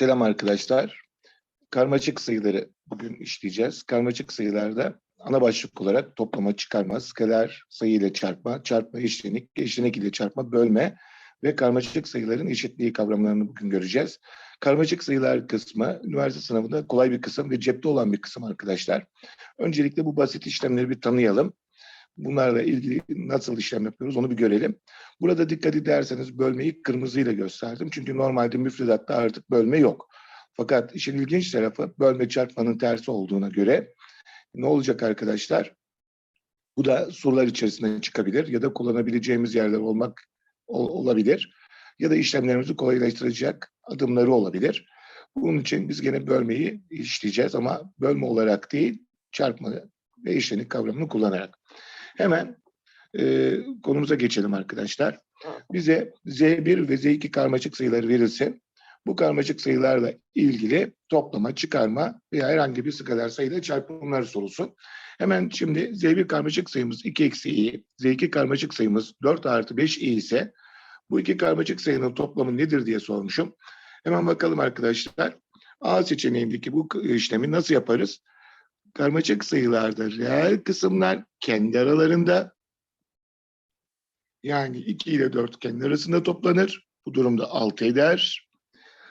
Selam arkadaşlar. Karmaşık sayıları bugün işleyeceğiz. Karmaşık sayılarda ana başlık olarak toplama, çıkarma, skaler sayı ile çarpma, çarpma, eşlenik, eşlenik ile çarpma, bölme ve karmaşık sayıların eşitliği kavramlarını bugün göreceğiz. Karmaşık sayılar kısmı üniversite sınavında kolay bir kısım ve cepte olan bir kısım arkadaşlar. Öncelikle bu basit işlemleri bir tanıyalım. Bunlarla ilgili nasıl işlem yapıyoruz onu bir görelim. Burada dikkat ederseniz bölmeyi kırmızıyla gösterdim. Çünkü normalde müfredatta artık bölme yok. Fakat işin ilginç tarafı bölme çarpmanın tersi olduğuna göre ne olacak arkadaşlar? Bu da sorular içerisinde çıkabilir ya da kullanabileceğimiz yerler olmak ol- olabilir. Ya da işlemlerimizi kolaylaştıracak adımları olabilir. Bunun için biz gene bölmeyi işleyeceğiz ama bölme olarak değil, çarpma ve eşlenik kavramını kullanarak. Hemen e, konumuza geçelim arkadaşlar. Bize Z1 ve Z2 karmaşık sayıları verilsin. Bu karmaşık sayılarla ilgili toplama, çıkarma veya herhangi bir skaler sayıyla çarpımlar sorulsun. Hemen şimdi Z1 karmaşık sayımız 2 eksi i, Z2 karmaşık sayımız 4 artı 5 i ise bu iki karmaşık sayının toplamı nedir diye sormuşum. Hemen bakalım arkadaşlar. A seçeneğindeki bu işlemi nasıl yaparız? Karmaşık sayılarda reel kısımlar kendi aralarında yani 2 ile 4 kendi arasında toplanır. Bu durumda 6 eder.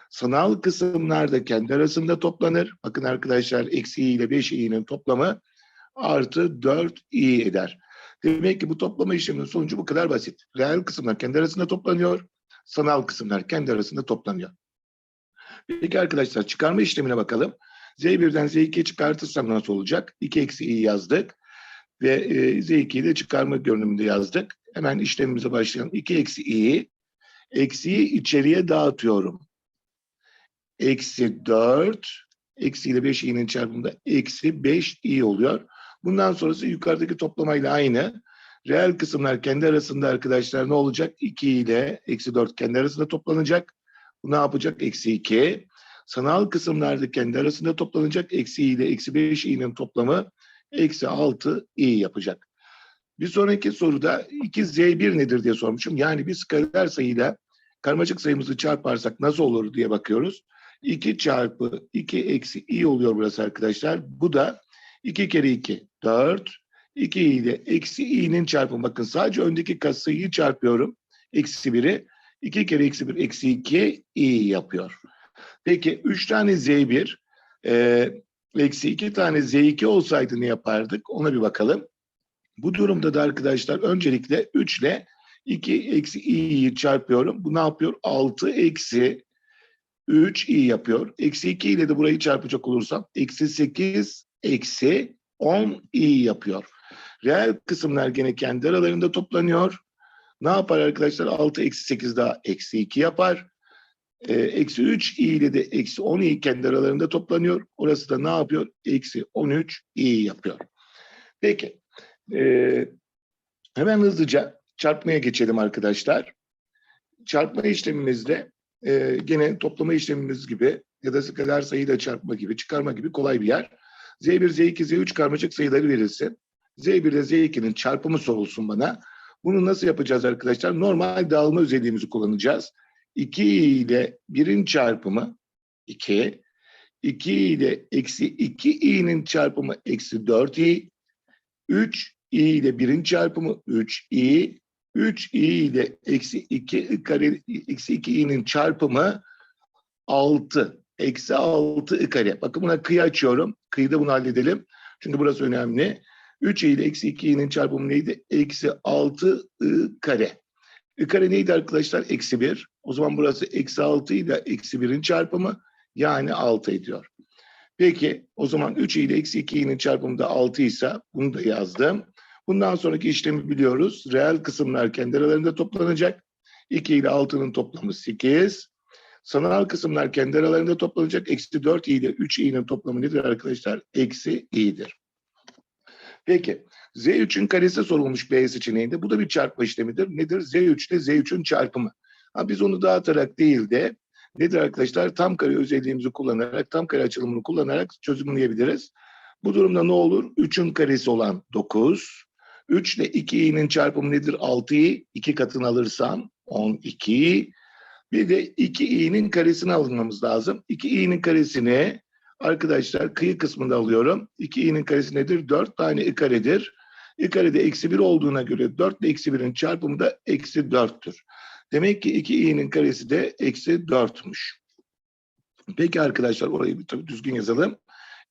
Sanal kısımlar da kendi arasında toplanır. Bakın arkadaşlar eksi i ile 5 i'nin toplamı artı 4 i eder. Demek ki bu toplama işleminin sonucu bu kadar basit. Reel kısımlar kendi arasında toplanıyor. Sanal kısımlar kendi arasında toplanıyor. Peki arkadaşlar çıkarma işlemine bakalım. Z1'den Z2'ye çıkartırsam nasıl olacak? 2 eksi i yazdık. Ve e, Z2'yi de çıkarma görünümünde yazdık. Hemen işlemimize başlayalım. 2 eksi i. Eksiyi içeriye dağıtıyorum. Eksi 4. Eksi ile 5 i'nin çarpımında eksi 5 i oluyor. Bundan sonrası yukarıdaki toplamayla aynı. Reel kısımlar kendi arasında arkadaşlar ne olacak? 2 ile eksi 4 kendi arasında toplanacak. Bu ne yapacak? Eksi 2. Sanal kısımlarda kendi arasında toplanacak. Eksi i ile eksi 5 i'nin toplamı eksi 6 i yapacak. Bir sonraki soruda 2z1 nedir diye sormuşum. Yani bir skaler sayıyla karmaşık sayımızı çarparsak nasıl olur diye bakıyoruz. 2 çarpı 2 eksi i oluyor burası arkadaşlar. Bu da 2 kere 2 4. 2 ile eksi i'nin çarpımı. Bakın sadece öndeki katsayıyı çarpıyorum. Eksi 1'i. 2 kere eksi 1 eksi 2 i yapıyor. Peki 3 tane z1 e, eksi 2 tane z2 olsaydı ne yapardık? Ona bir bakalım. Bu durumda da arkadaşlar öncelikle 3 ile 2 eksi i'yi çarpıyorum. Bu ne yapıyor? 6 eksi 3 i yapıyor. Eksi 2 ile de burayı çarpacak olursam eksi 8 eksi 10 i yapıyor. Reel kısımlar gene kendi aralarında toplanıyor. Ne yapar arkadaşlar? 6 eksi 8 daha eksi 2 yapar. Ee, eksi 3 i ile de eksi 10 i kendi aralarında toplanıyor. Orası da ne yapıyor? Eksi 13 i yapıyor. Peki. Ee, hemen hızlıca çarpmaya geçelim arkadaşlar. Çarpma işlemimizde e, gene toplama işlemimiz gibi ya da skaler sayıyla çarpma gibi, çıkarma gibi kolay bir yer. Z1, Z2, Z3 karmaşık sayıları verilsin. Z1 ile Z2'nin çarpımı sorulsun bana. Bunu nasıl yapacağız arkadaşlar? Normal dağılma özelliğimizi kullanacağız. 2 ile 1'in çarpımı 2, 2 ile eksi 2 i'nin çarpımı eksi 4 i, 3 i ile 1'in çarpımı 3 i, 3 i ile eksi 2 kare eksi 2 i'nin çarpımı 6. Eksi 6 i kare. Bakın buna kıyı açıyorum. Kıyıda bunu halledelim. Çünkü burası önemli. 3 i ile eksi 2 i'nin çarpımı neydi? Eksi 6 i kare. I kare neydi arkadaşlar? Eksi 1. O zaman burası eksi 6 ile eksi 1'in çarpımı yani 6 ediyor. Peki o zaman 3 ile eksi 2 i'nin çarpımı da 6 ise bunu da yazdım. Bundan sonraki işlemi biliyoruz. Reel kısımlar kendi aralarında toplanacak. 2 ile 6'nın toplamı 8. Sanal kısımlar kendi aralarında toplanacak. Eksi 4 i ile 3 i'nin toplamı nedir arkadaşlar? Eksi i'dir. Peki Z3'ün karesi sorulmuş B seçeneğinde. Bu da bir çarpma işlemidir. Nedir? Z3 ile Z3'ün çarpımı. Ha, biz onu dağıtarak değil de nedir arkadaşlar? Tam kare özelliğimizi kullanarak, tam kare açılımını kullanarak çözümleyebiliriz. Bu durumda ne olur? 3'ün karesi olan 9. 3 ile 2i'nin çarpımı nedir? 6'yı 2 katını alırsam 12. Bir de 2i'nin karesini almamız lazım. 2i'nin karesini arkadaşlar kıyı kısmında alıyorum. 2i'nin karesi nedir? 4 tane i karedir. i karede eksi 1 olduğuna göre 4 ile eksi 1'in çarpımı da eksi 4'tür. Demek ki 2i'nin karesi de eksi 4'müş. Peki arkadaşlar orayı bir tabii düzgün yazalım.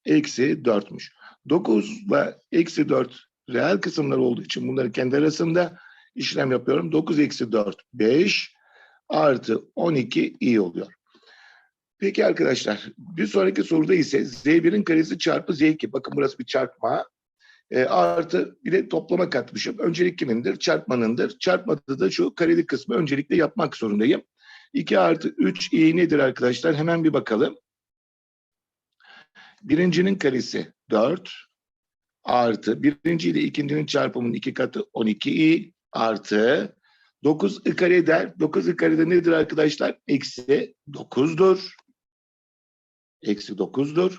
Eksi 4'müş. 9 ile eksi 4 reel kısımlar olduğu için bunları kendi arasında işlem yapıyorum. 9 eksi 4 5 artı 12 i oluyor. Peki arkadaşlar bir sonraki soruda ise z1'in karesi çarpı z2. Bakın burası bir çarpma. E, artı bir de toplama katmışım. Öncelik kimindir? Çarpmanındır. Çarpmada da şu kareli kısmı öncelikle yapmak zorundayım. 2 artı 3 i nedir arkadaşlar? Hemen bir bakalım. Birincinin karesi 4 artı birinci ile ikincinin çarpımının iki katı 12i artı 9 i kare eder. 9 i kare de nedir arkadaşlar? Eksi 9'dur. Eksi 9'dur.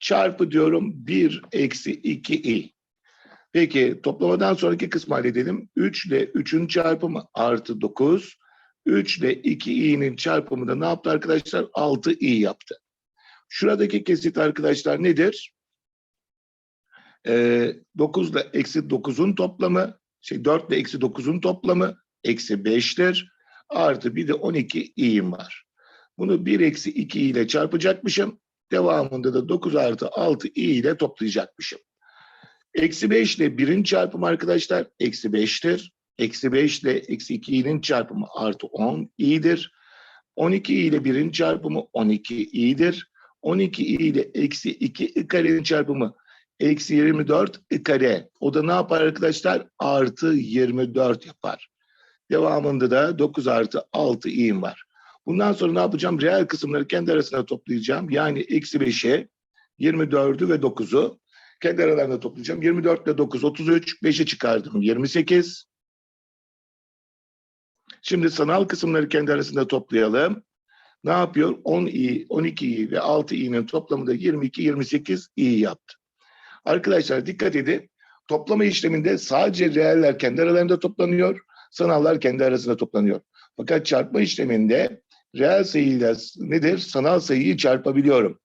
Çarpı diyorum 1 eksi 2i. Peki toplamadan sonraki kısmı halledelim. 3 ile 3'ün çarpımı artı 9. 3 ile 2i'nin çarpımı da ne yaptı arkadaşlar? 6i yaptı. Şuradaki kesit arkadaşlar nedir? Ee, 9 ile eksi 9'un toplamı, şey 4 ile eksi 9'un toplamı eksi 5'tir. Artı bir de 12 i'im var. Bunu 1 eksi 2 ile çarpacakmışım. Devamında da 9 artı 6 i ile toplayacakmışım. Eksi 5 ile 1'in çarpımı arkadaşlar eksi 5'tir. Eksi 5 ile eksi 2'nin çarpımı artı 10 i'dir. 12 ile 1'in çarpımı 12 i'dir. 12 i ile eksi 2 i karenin çarpımı eksi 24 i kare. O da ne yapar arkadaşlar? Artı 24 yapar. Devamında da 9 artı 6 i'm var. Bundan sonra ne yapacağım? Reel kısımları kendi arasına toplayacağım. Yani eksi 5'e 24'ü ve 9'u kendi aralarında toplayacağım. 24 ile 9, 33, 5'i çıkardım. 28. Şimdi sanal kısımları kendi arasında toplayalım. Ne yapıyor? 10 i, 12 i ve 6 i'nin toplamı da 22, 28 i yaptı. Arkadaşlar dikkat edin. Toplama işleminde sadece reeller kendi aralarında toplanıyor. Sanallar kendi arasında toplanıyor. Fakat çarpma işleminde reel sayıyla nedir? Sanal sayıyı çarpabiliyorum.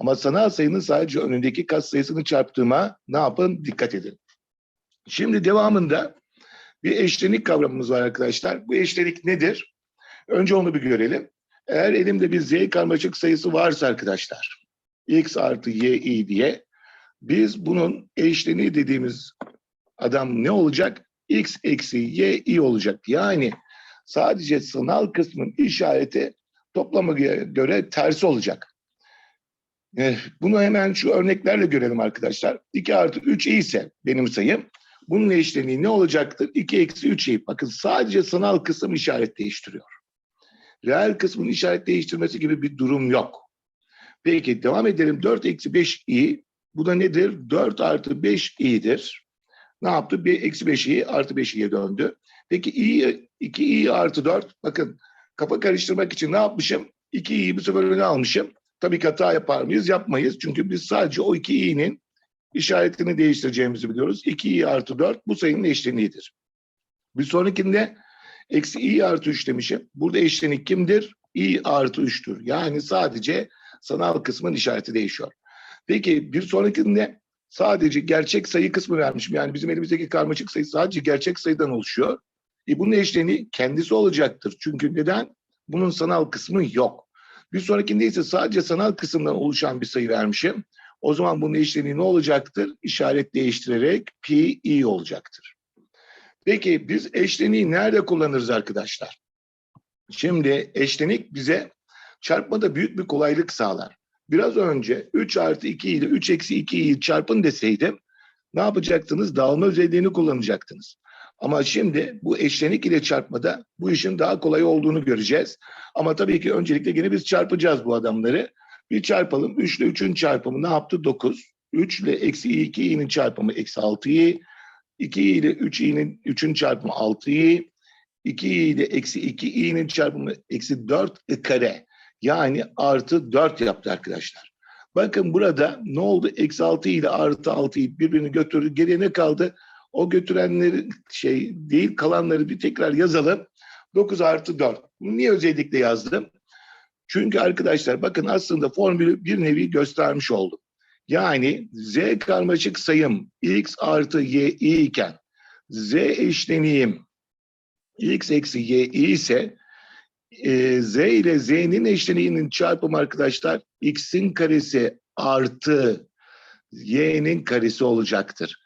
Ama sanal sayının sadece önündeki kat sayısını çarptığıma ne yapın? Dikkat edin. Şimdi devamında bir eşlenik kavramımız var arkadaşlar. Bu eşlenik nedir? Önce onu bir görelim. Eğer elimde bir z karmaşık sayısı varsa arkadaşlar, x artı y i diye biz bunun eşleniği dediğimiz adam ne olacak? x eksi y i olacak. Yani sadece sanal kısmın işareti toplama göre tersi olacak. Eh, Bunu hemen şu örneklerle görelim arkadaşlar. 2 artı 3 i ise benim sayım. Bunun eşleniği ne olacaktır? 2 eksi 3 i. Bakın sadece sanal kısım işaret değiştiriyor. Reel kısmın işaret değiştirmesi gibi bir durum yok. Peki devam edelim. 4 eksi 5 i. Bu da nedir? 4 artı 5 i'dir. Ne yaptı? 1 eksi 5 i artı 5 i'ye döndü. Peki i, 2 i artı 4. Bakın kafa karıştırmak için ne yapmışım? 2 i'yi bu sefer öne almışım. Tabii ki hata yapar mıyız? Yapmayız. Çünkü biz sadece o 2 i'nin işaretini değiştireceğimizi biliyoruz. 2 i artı 4 bu sayının eşleniğidir. Bir sonrakinde eksi i artı 3 demişim. Burada eşlenik kimdir? i artı 3'tür. Yani sadece sanal kısmın işareti değişiyor. Peki bir sonrakinde sadece gerçek sayı kısmı vermişim. Yani bizim elimizdeki karmaşık sayı sadece gerçek sayıdan oluşuyor. E bunun eşleniği kendisi olacaktır. Çünkü neden? Bunun sanal kısmı yok. Bir sonrakinde ise sadece sanal kısımdan oluşan bir sayı vermişim. O zaman bunun eşleniği ne olacaktır? İşaret değiştirerek pi olacaktır. Peki biz eşleniği nerede kullanırız arkadaşlar? Şimdi eşlenik bize çarpmada büyük bir kolaylık sağlar. Biraz önce 3 artı 2 ile 3 eksi 2'yi çarpın deseydim ne yapacaktınız? Dağılma özelliğini kullanacaktınız. Ama şimdi bu eşlenik ile çarpmada bu işin daha kolay olduğunu göreceğiz. Ama tabii ki öncelikle yine biz çarpacağız bu adamları. Bir çarpalım. 3 ile 3'ün çarpımı ne yaptı? 9. 3 ile eksi 2 i'nin çarpımı eksi 6 i. 2 ile 3 i'nin 3'ün çarpımı 6 i. 2 ile eksi 2 i'nin çarpımı eksi 4 i kare. Yani artı 4 yaptı arkadaşlar. Bakın burada ne oldu? Eksi 6 ile artı 6'yı birbirini götürdü. Geriye ne kaldı? O götürenleri şey değil kalanları bir tekrar yazalım. 9 artı 4. Bunu niye özellikle yazdım? Çünkü arkadaşlar bakın aslında formülü bir nevi göstermiş oldum. Yani z karmaşık sayım x artı y iken z eşleniğim x eksi y ise e, z ile z'nin eşleniğinin çarpımı arkadaşlar x'in karesi artı y'nin karesi olacaktır.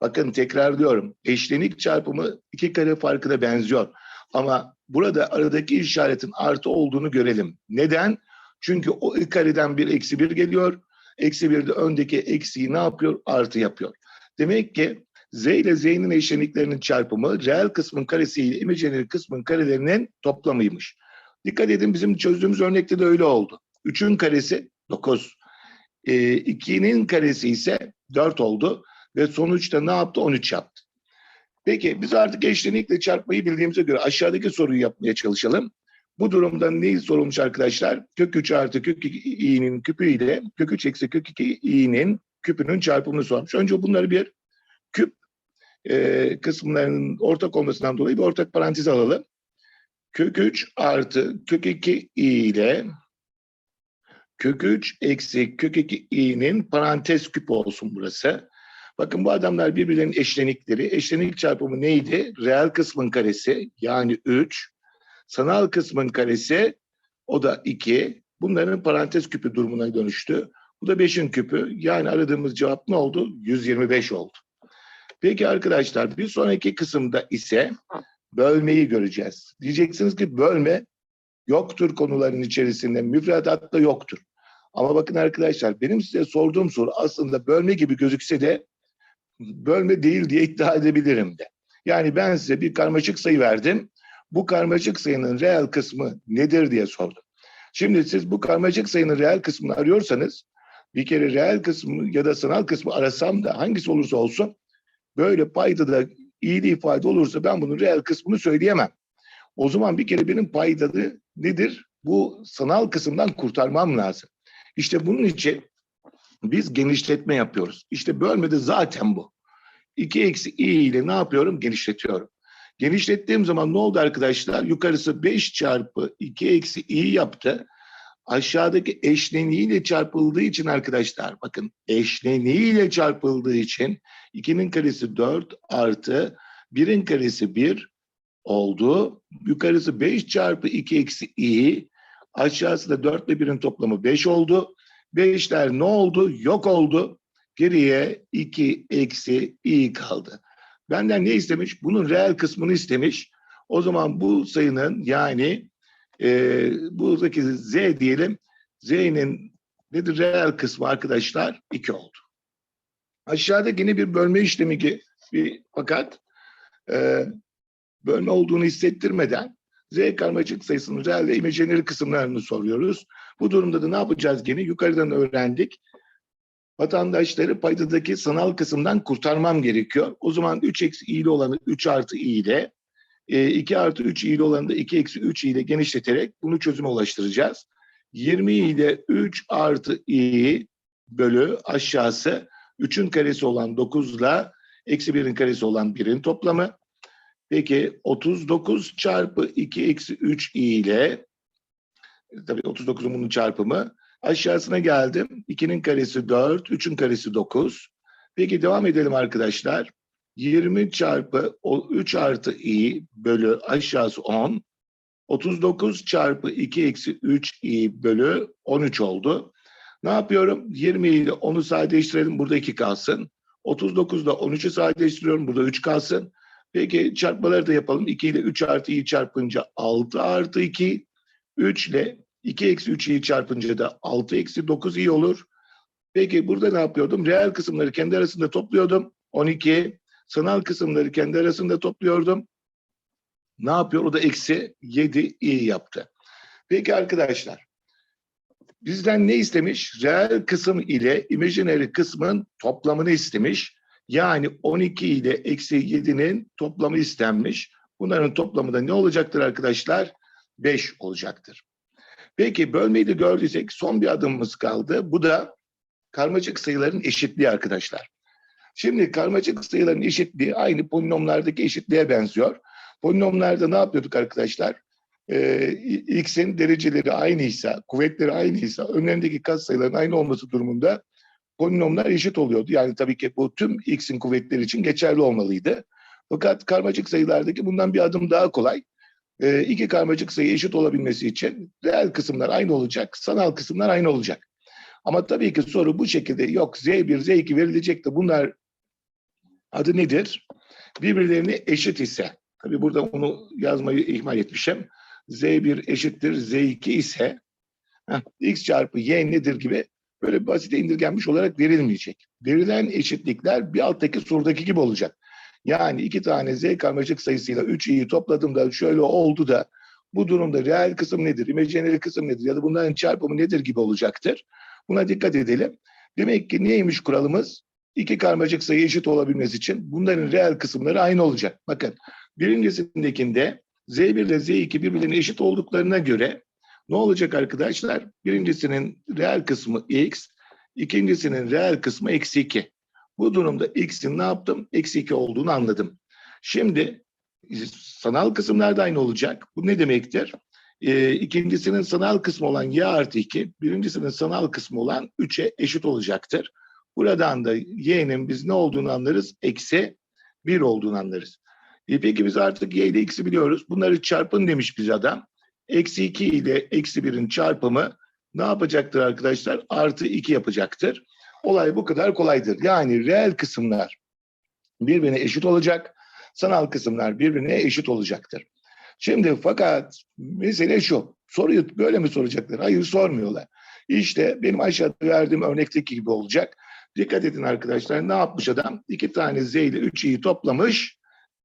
Bakın tekrar diyorum eşlenik çarpımı iki kare farkına benziyor. Ama burada aradaki işaretin artı olduğunu görelim. Neden? Çünkü o kareden bir eksi bir geliyor. Eksi bir de öndeki eksiği ne yapıyor? Artı yapıyor. Demek ki z ile z'nin eşleniklerinin çarpımı reel kısmın karesi ile imajiner kısmın karelerinin toplamıymış. Dikkat edin bizim çözdüğümüz örnekte de öyle oldu. 3'ün karesi 9. E, 2'nin karesi ise 4 oldu. Ve sonuçta ne yaptı? 13 yaptı. Peki biz artık eşlenikle çarpmayı bildiğimize göre aşağıdaki soruyu yapmaya çalışalım. Bu durumda ne sorulmuş arkadaşlar? Kök 3 artı kök 2 i'nin küpü ile kök 3 eksi kök 2 i'nin küpünün çarpımını sormuş. Önce bunları bir küp e, kısımlarının ortak olmasından dolayı bir ortak parantez alalım. Kök 3 artı kök 2 i ile kök 3 eksi kök 2 i'nin parantez küpü olsun burası. Bakın bu adamlar birbirlerinin eşlenikleri. Eşlenik çarpımı neydi? Reel kısmın karesi yani 3. Sanal kısmın karesi o da 2. Bunların parantez küpü durumuna dönüştü. Bu da 5'in küpü. Yani aradığımız cevap ne oldu? 125 oldu. Peki arkadaşlar bir sonraki kısımda ise bölmeyi göreceğiz. Diyeceksiniz ki bölme yoktur konuların içerisinde. Müfredatta yoktur. Ama bakın arkadaşlar benim size sorduğum soru aslında bölme gibi gözükse de bölme değil diye iddia edebilirim de. Yani ben size bir karmaşık sayı verdim. Bu karmaşık sayının reel kısmı nedir diye sordum. Şimdi siz bu karmaşık sayının reel kısmını arıyorsanız bir kere reel kısmı ya da sanal kısmı arasam da hangisi olursa olsun böyle paydada iyi ifade olursa ben bunun reel kısmını söyleyemem. O zaman bir kere benim paydadı nedir? Bu sanal kısımdan kurtarmam lazım. İşte bunun için biz genişletme yapıyoruz. İşte bölmede zaten bu. 2 eksi i ile ne yapıyorum? Genişletiyorum. Genişlettiğim zaman ne oldu arkadaşlar? Yukarısı 5 çarpı 2 eksi i yaptı. Aşağıdaki eşleniğiyle çarpıldığı için arkadaşlar bakın eşleniğiyle çarpıldığı için 2'nin karesi 4 artı 1'in karesi 1 oldu. Yukarısı 5 çarpı 2 eksi i aşağısı da 4 ile 1'in toplamı 5 oldu. 5'ler ne oldu? Yok oldu. Geriye 2 eksi i kaldı. Benden ne istemiş? Bunun reel kısmını istemiş. O zaman bu sayının yani e, buradaki z diyelim. Z'nin nedir reel kısmı arkadaşlar? 2 oldu. Aşağıda yine bir bölme işlemi ki bir fakat e, bölme olduğunu hissettirmeden Z karmaşık sayısının reel ve imajineri kısımlarını soruyoruz. Bu durumda da ne yapacağız gene? Yukarıdan öğrendik. Vatandaşları paydadaki sanal kısımdan kurtarmam gerekiyor. O zaman 3 eksi i ile olanı 3 artı i ile 2 artı 3 i ile olanı da 2 eksi 3 i ile genişleterek bunu çözüme ulaştıracağız. 20 ile 3 artı i bölü aşağısı 3'ün karesi olan 9 ile eksi 1'in karesi olan 1'in toplamı. Peki 39 çarpı 2 eksi 3 i ile tabii 39'un bunun çarpımı aşağısına geldim. 2'nin karesi 4, 3'ün karesi 9. Peki devam edelim arkadaşlar. 20 çarpı o 3 artı i bölü aşağısı 10. 39 çarpı 2 eksi 3 i bölü 13 oldu. Ne yapıyorum? 20 ile 10'u sadeleştirelim. Burada 2 kalsın. 39 ile 13'ü sadeleştiriyorum. Burada 3 kalsın. Peki çarpmaları da yapalım. 2 ile 3 artı i çarpınca 6 artı 2. 3 ile 2 eksi 3 i çarpınca da 6 eksi 9 i olur. Peki burada ne yapıyordum? Reel kısımları kendi arasında topluyordum. 12. Sanal kısımları kendi arasında topluyordum. Ne yapıyor? O da eksi 7 i yaptı. Peki arkadaşlar. Bizden ne istemiş? Reel kısım ile imaginary kısmın toplamını istemiş. Yani 12 ile eksi 7'nin toplamı istenmiş. Bunların toplamı da ne olacaktır arkadaşlar? 5 olacaktır. Peki bölmeyi de gördüysek son bir adımımız kaldı. Bu da karmaşık sayıların eşitliği arkadaşlar. Şimdi karmaşık sayıların eşitliği aynı polinomlardaki eşitliğe benziyor. Polinomlarda ne yapıyorduk arkadaşlar? e, x'in dereceleri aynıysa, kuvvetleri aynıysa, önlerindeki katsayıların aynı olması durumunda polinomlar eşit oluyordu. Yani tabii ki bu tüm x'in kuvvetleri için geçerli olmalıydı. Fakat karmaşık sayılardaki bundan bir adım daha kolay. E, iki karmaşık sayı eşit olabilmesi için reel kısımlar aynı olacak, sanal kısımlar aynı olacak. Ama tabii ki soru bu şekilde yok Z1, Z2 verilecek de bunlar adı nedir? Birbirlerine eşit ise, tabii burada onu yazmayı ihmal etmişim. Z1 eşittir Z2 ise X çarpı Y nedir gibi böyle basite indirgenmiş olarak verilmeyecek. Verilen eşitlikler bir alttaki sorudaki gibi olacak. Yani iki tane Z karmaşık sayısıyla 3 i'yi topladığımda şöyle oldu da bu durumda reel kısım nedir, imaginary kısım nedir ya da bunların çarpımı nedir gibi olacaktır. Buna dikkat edelim. Demek ki neymiş kuralımız? İki karmaşık sayı eşit olabilmesi için bunların reel kısımları aynı olacak. Bakın birincisindekinde Z1 ile Z2 birbirlerine eşit olduklarına göre ne olacak arkadaşlar? Birincisinin reel kısmı x, ikincisinin reel kısmı eksi 2. Bu durumda x'in ne yaptım? Eksi 2 olduğunu anladım. Şimdi sanal kısımlar da aynı olacak. Bu ne demektir? E, ikincisinin sanal kısmı olan y artı 2, birincisinin sanal kısmı olan 3'e eşit olacaktır. Buradan da y'nin biz ne olduğunu anlarız? Eksi 1 olduğunu anlarız. E, peki biz artık y ile x'i biliyoruz. Bunları çarpın demiş bize adam. Eksi 2 ile eksi 1'in çarpımı ne yapacaktır arkadaşlar? Artı 2 yapacaktır. Olay bu kadar kolaydır. Yani reel kısımlar birbirine eşit olacak. Sanal kısımlar birbirine eşit olacaktır. Şimdi fakat mesele şu. Soruyu böyle mi soracaklar? Hayır sormuyorlar. İşte benim aşağıda verdiğim örnekteki gibi olacak. Dikkat edin arkadaşlar. Ne yapmış adam? İki tane z ile 3 i'yi toplamış.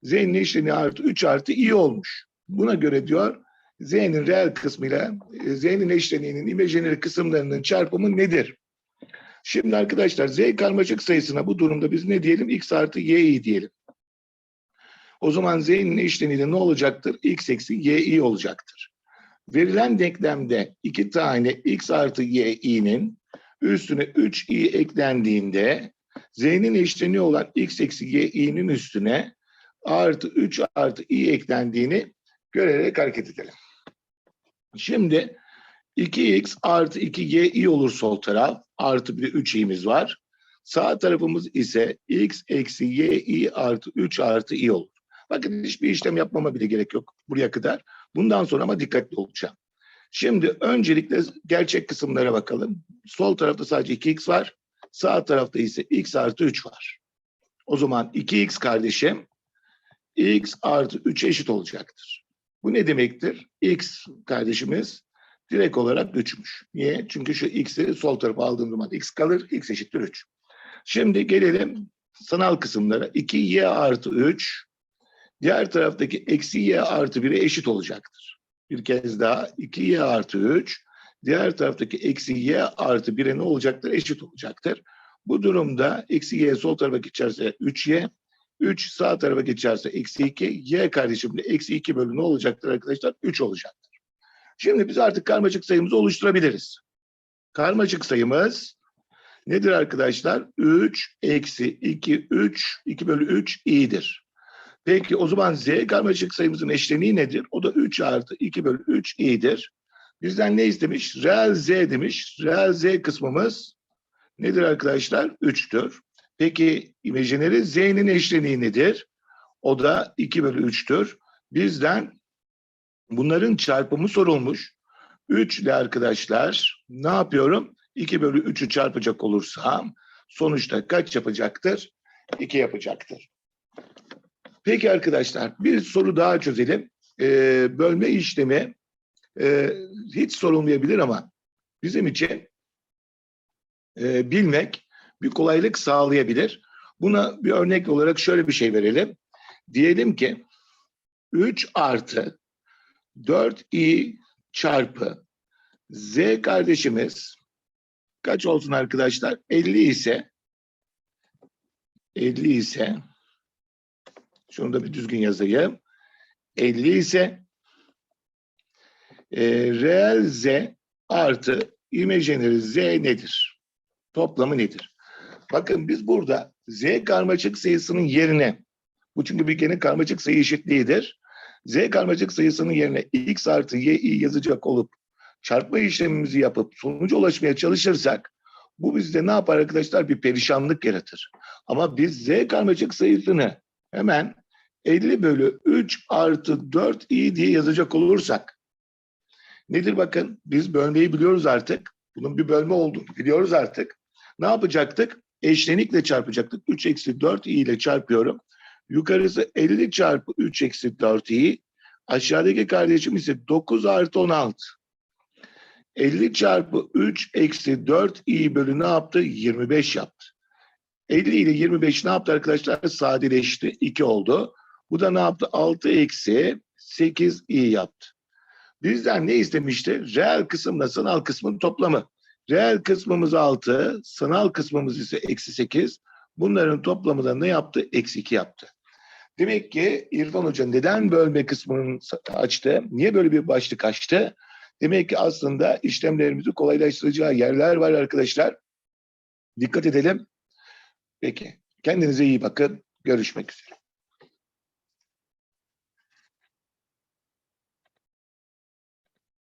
Z'nin eşleni artı 3 artı i olmuş. Buna göre diyor z'nin reel kısmıyla e, z'nin eşleniğinin imaginary kısımlarının çarpımı nedir? Şimdi arkadaşlar z karmaşık sayısına bu durumda biz ne diyelim? x artı y diyelim. O zaman z'nin eşleniğinde ne olacaktır? x eksi y olacaktır. Verilen denklemde iki tane x artı y i'nin üstüne 3 i eklendiğinde z'nin eşleniği olan x eksi y i'nin üstüne artı 3 artı i eklendiğini görerek hareket edelim. Şimdi 2x artı 2y olur sol taraf. Artı bir de 3 i'miz var. Sağ tarafımız ise x eksi y i artı 3 artı i olur. Bakın hiçbir işlem yapmama bile gerek yok buraya kadar. Bundan sonra ama dikkatli olacağım. Şimdi öncelikle gerçek kısımlara bakalım. Sol tarafta sadece 2x var. Sağ tarafta ise x artı 3 var. O zaman 2x kardeşim x artı 3 eşit olacaktır. Bu ne demektir? x kardeşimiz direkt olarak 3'müş. Niye? Çünkü şu x'i sol tarafa aldığım zaman x kalır. x eşittir 3. Şimdi gelelim sanal kısımlara. 2y artı 3 diğer taraftaki eksi y artı 1'e eşit olacaktır. Bir kez daha 2y artı 3 diğer taraftaki eksi y artı 1'e ne olacaktır? Eşit olacaktır. Bu durumda eksi y sol tarafa geçerse 3y, 3 sağ tarafa geçerse eksi 2, y kardeşimle eksi 2 bölü ne olacaktır arkadaşlar? 3 olacaktır. Şimdi biz artık karmaşık sayımızı oluşturabiliriz. Karmaşık sayımız nedir arkadaşlar? 3 eksi 2, 3, 2 bölü 3 i'dir. Peki o zaman z karmaşık sayımızın eşleniği nedir? O da 3 artı 2 bölü 3 i'dir. Bizden ne istemiş? Reel z demiş. Reel z kısmımız nedir arkadaşlar? 3'tür. Peki imaginary z'nin eşleniği nedir? O da 2 bölü 3'tür. Bizden bunların çarpımı sorulmuş. 3 ile arkadaşlar ne yapıyorum? 2 bölü 3'ü çarpacak olursam sonuçta kaç yapacaktır? 2 yapacaktır. Peki arkadaşlar bir soru daha çözelim. Ee, bölme işlemi e, hiç sorulmayabilir ama bizim için e, bilmek bir kolaylık sağlayabilir. Buna bir örnek olarak şöyle bir şey verelim. Diyelim ki 3 artı 4i çarpı z kardeşimiz kaç olsun arkadaşlar? 50 ise 50 ise şunu da bir düzgün yazayım. 50 ise e, reel z artı imaginary z nedir? Toplamı nedir? Bakın biz burada z karmaşık sayısının yerine bu çünkü kere karmaşık sayı eşitliğidir. Z karmaşık sayısının yerine x artı y yazacak olup çarpma işlemimizi yapıp sonuca ulaşmaya çalışırsak bu bizde ne yapar arkadaşlar? Bir perişanlık yaratır. Ama biz z karmaşık sayısını hemen 50 bölü 3 artı 4 i diye yazacak olursak nedir bakın? Biz bölmeyi biliyoruz artık. Bunun bir bölme olduğunu biliyoruz artık. Ne yapacaktık? Eşlenikle çarpacaktık. 3 eksi 4 i ile çarpıyorum. Yukarısı 50 çarpı 3 eksi 4 i. Aşağıdaki kardeşim ise 9 artı 16. 50 çarpı 3 eksi 4 i bölü ne yaptı? 25 yaptı. 50 ile 25 ne yaptı arkadaşlar? Sadeleşti. 2 oldu. Bu da ne yaptı? 6 eksi 8 i yaptı. Bizden ne istemişti? Reel kısımla sanal kısmın toplamı. Reel kısmımız 6, sanal kısmımız ise eksi 8. Bunların toplamı da ne yaptı? Eksi 2 yaptı. Demek ki İrfan Hoca neden bölme kısmını açtı? Niye böyle bir başlık açtı? Demek ki aslında işlemlerimizi kolaylaştıracağı yerler var arkadaşlar. Dikkat edelim. Peki. Kendinize iyi bakın. Görüşmek üzere.